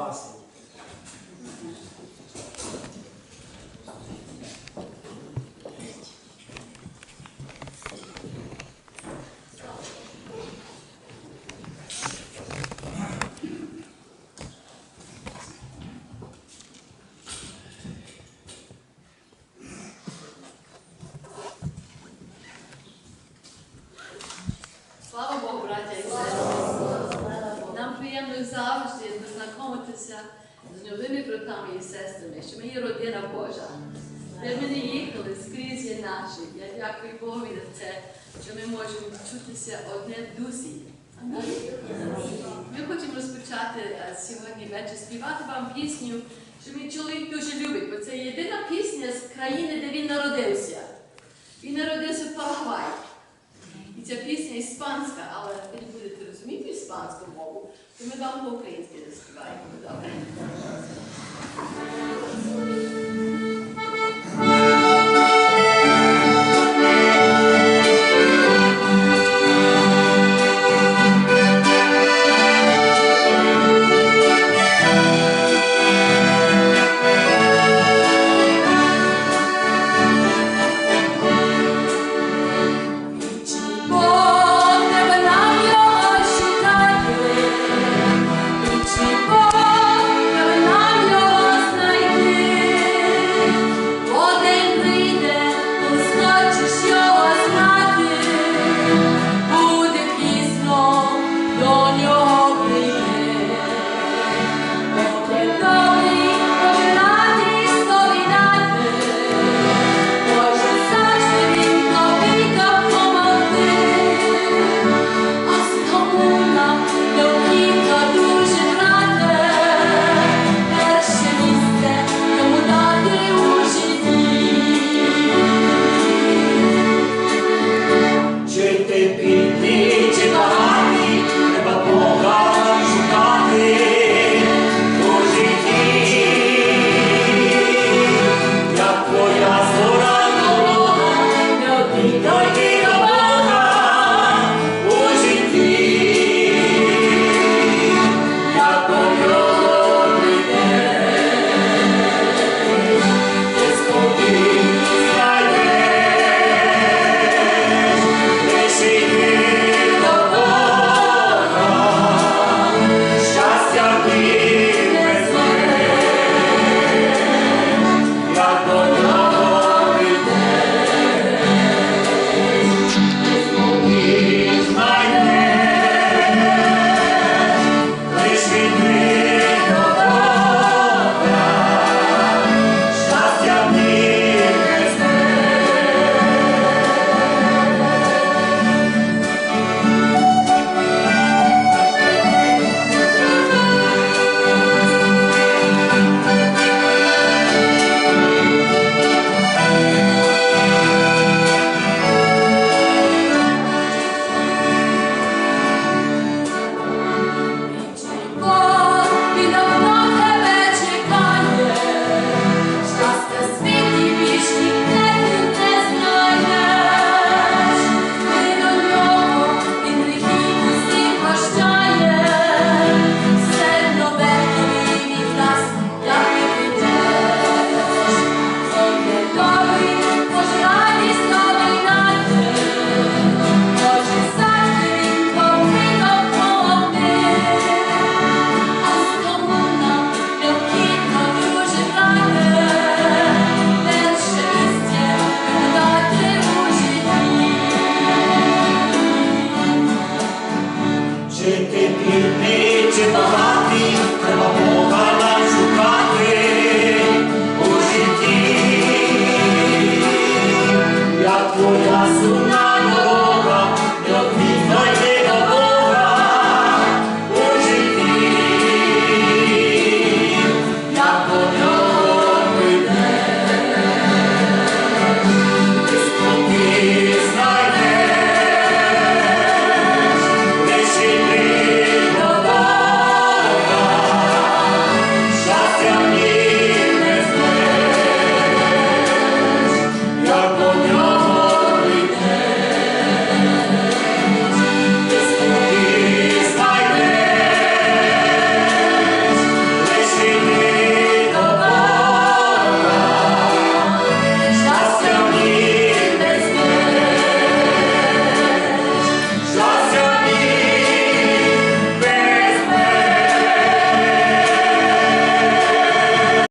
fácil. Познайомитися з новими братами і сестрами, що ми є родина Божа. Де ми не їхали, скрізь є наші. Я дякую Богу за це, що ми можемо чутися одне в дусі. Ми хочемо розпочати е, сьогодні вечір співати вам пісню, що мій чоловік дуже любить, бо це єдина пісня з країни, де він народився. Він народився в Парагваї. І ця пісня іспанська, але ви не будете розуміти іспанську мову, то ми вам по-українськи.